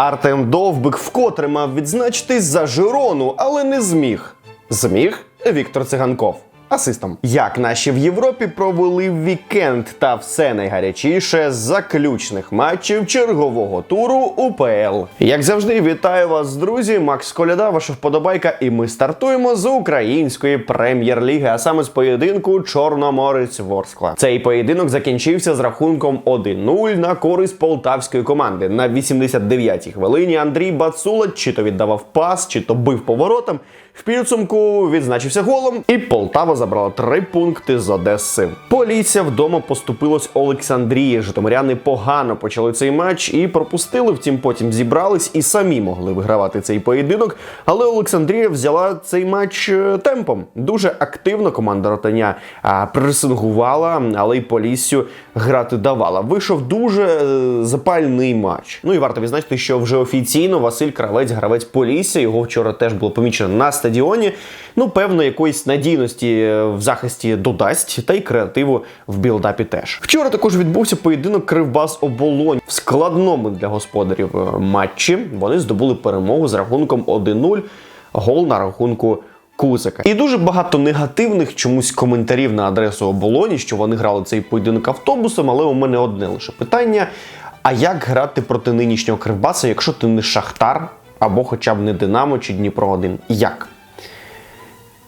Артем Довбик вкотре мав відзначитись за Жирону, але не зміг. Зміг Віктор Циганков. Асистом. Як наші в Європі провели вікенд та все найгарячіше з заключних матчів чергового туру УПЛ. Як завжди, вітаю вас, друзі. Макс Коляда, ваша вподобайка, і ми стартуємо з української прем'єр-ліги, а саме з поєдинку Чорноморець Ворскла. Цей поєдинок закінчився з рахунком 1-0 на користь полтавської команди. На 89-й хвилині Андрій Бацула чи то віддавав пас, чи то бив поворотом. В підсумку відзначився голом, і Полтава забрала три пункти з Одеси. Полісся вдома поступилось Олександрії. Житомиряни погано почали цей матч і пропустили. Втім, потім зібрались і самі могли вигравати цей поєдинок. Але Олександрія взяла цей матч е, темпом. Дуже активно команда Ротаня пресингувала, але й Поліссю грати давала. Вийшов дуже е, запальний матч. Ну і варто відзначити, що вже офіційно Василь Кравець, гравець Полісся. Його вчора теж було помічено на стадіоні. Ну, певно, якоїсь надійності в захисті додасть, та й креативу в білдапі теж. Вчора також відбувся поєдинок Кривбас Оболонь в складному для господарів е, матчі. Вони здобули перемогу з рахунком 1-0. Гол на рахунку. Кузика. І дуже багато негативних чомусь коментарів на адресу оболоні, що вони грали цей поєдинок автобусом, але у мене одне лише питання: а як грати проти нинішнього Кривбаса, якщо ти не Шахтар або хоча б не Динамо чи Дніпро 1? Як?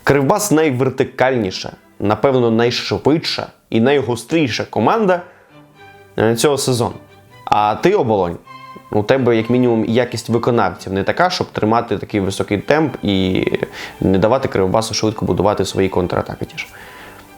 Кривбас найвертикальніша, напевно, найшвидша і найгостріша команда е, цього сезону. А ти оболонь. У тебе, як мінімум, якість виконавців не така, щоб тримати такий високий темп і не давати Кривбасу швидко будувати свої контратаки. Ті.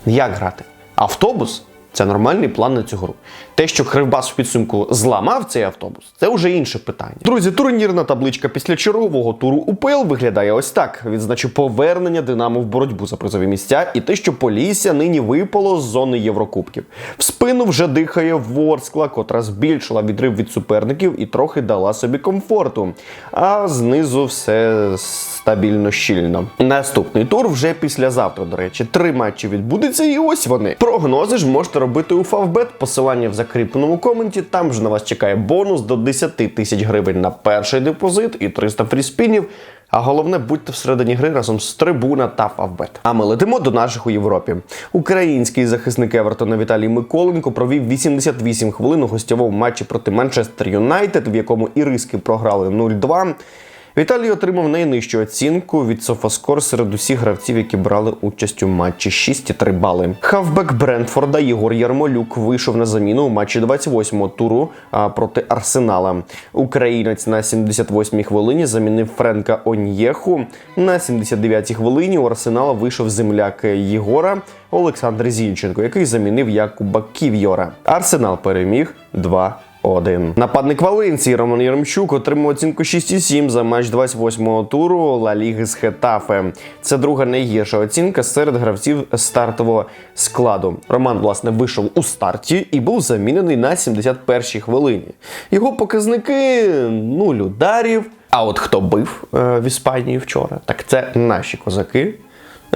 Як грати? Автобус це нормальний план на цю гру. Те, що Кривбас в підсумку зламав цей автобус, це вже інше питання. Друзі, турнірна табличка після чергового туру УПЛ виглядає ось так: відзначу повернення Динамо в боротьбу за призові місця і те, що Полісся нині випало з зони Єврокубків. В спину вже дихає Ворскла, котра збільшила відрив від суперників і трохи дала собі комфорту. А знизу все стабільно щільно. Наступний тур вже післязавтра, до речі, три матчі відбудеться, і ось вони. Прогнози ж можете робити у Фавбет. Посилання в закріпленому коменті. Там же на вас чекає бонус до 10 тисяч гривень на перший депозит і 300 фріспінів. А головне, будьте всередині гри разом з Трибуна та Фавбет. А ми летимо до наших у Європі. Український захисник Евертона Віталій Миколенко провів 88 хвилин у гостьовому матчі проти Манчестер Юнайтед, в якому іриски програли 0-2. Віталій отримав найнижчу оцінку від Софаскор серед усіх гравців, які брали участь у матчі 6,3 бали. Хавбек Брентфорда Єгор Ярмолюк вийшов на заміну у матчі 28-го туру проти Арсенала. Українець на 78-й хвилині замінив Френка Оньєху. На 79-й хвилині у Арсенала вийшов земляк Єгора Олександр Зінченко, який замінив Якуба Ків'йора. Арсенал переміг 2 1. Нападник Валенції Роман Єремчук отримав оцінку 6,7 за матч 28-го туру Ла Ліги з Хетафе. Це друга найгірша оцінка серед гравців стартового складу. Роман, власне, вийшов у старті і був замінений на 71-й хвилині. Його показники нуль ударів. А от хто бив е, в Іспанії вчора, так це наші козаки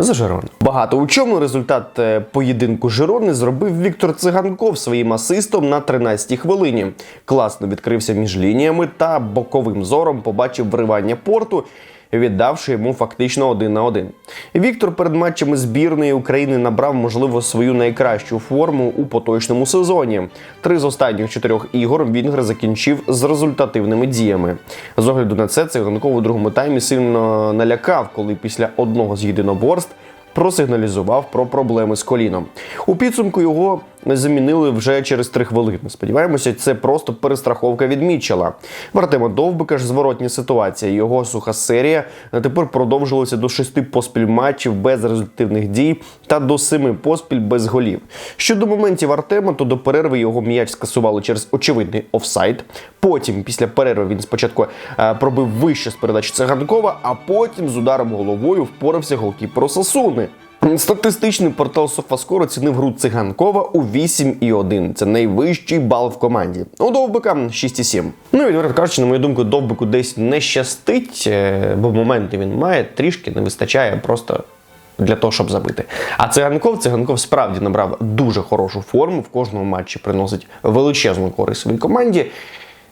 за Жерон Багато у чому результат е, поєдинку Жирони зробив Віктор Циганков своїм асистом на 13-й хвилині. Класно відкрився між лініями та боковим зором побачив вривання порту. Віддавши йому фактично один на один. Віктор перед матчами збірної України набрав, можливо, свою найкращу форму у поточному сезоні. Три з останніх чотирьох ігор Вінгер закінчив з результативними діями. З огляду на це Циганков у другому таймі сильно налякав, коли після одного з єдиноборств просигналізував про проблеми з коліном. У підсумку його замінили вже через три хвилини. Сподіваємося, це просто перестраховка від Мітчела. В Артема Довбика ж зворотня ситуація. Його суха серія тепер продовжилася до шести поспіль матчів без результативних дій та до семи поспіль без голів. Щодо моментів Артема, то до перерви його м'яч скасували через очевидний офсайд. Потім, після перерви, він спочатку е, пробив вище з передачі Циганкова, а потім з ударом головою впорався голкіпер Сасуни. Статистичний портал Софаскор оцінив гру циганкова у 8,1. Це найвищий бал в команді. У Довбика 6,7. Ну і відверто кажучи, на мою думку, Довбику десь не щастить, е, бо моменти він має трішки не вистачає просто. Для того, щоб забити. А циганков циганков справді набрав дуже хорошу форму. В кожному матчі приносить величезну користь своїй команді.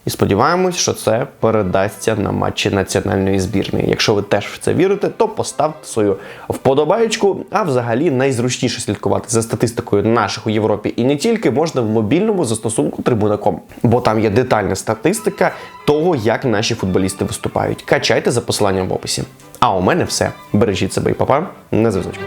І сподіваємось, що це передасться на матчі національної збірної. Якщо ви теж в це вірите, то поставте свою вподобаєчку. А взагалі найзручніше слідкувати за статистикою наших у Європі і не тільки можна в мобільному застосунку Трибуна.ком, бо там є детальна статистика того, як наші футболісти виступають. Качайте за посиланням в описі. А у мене все. Бережіть себе і папа. На зв'язочку.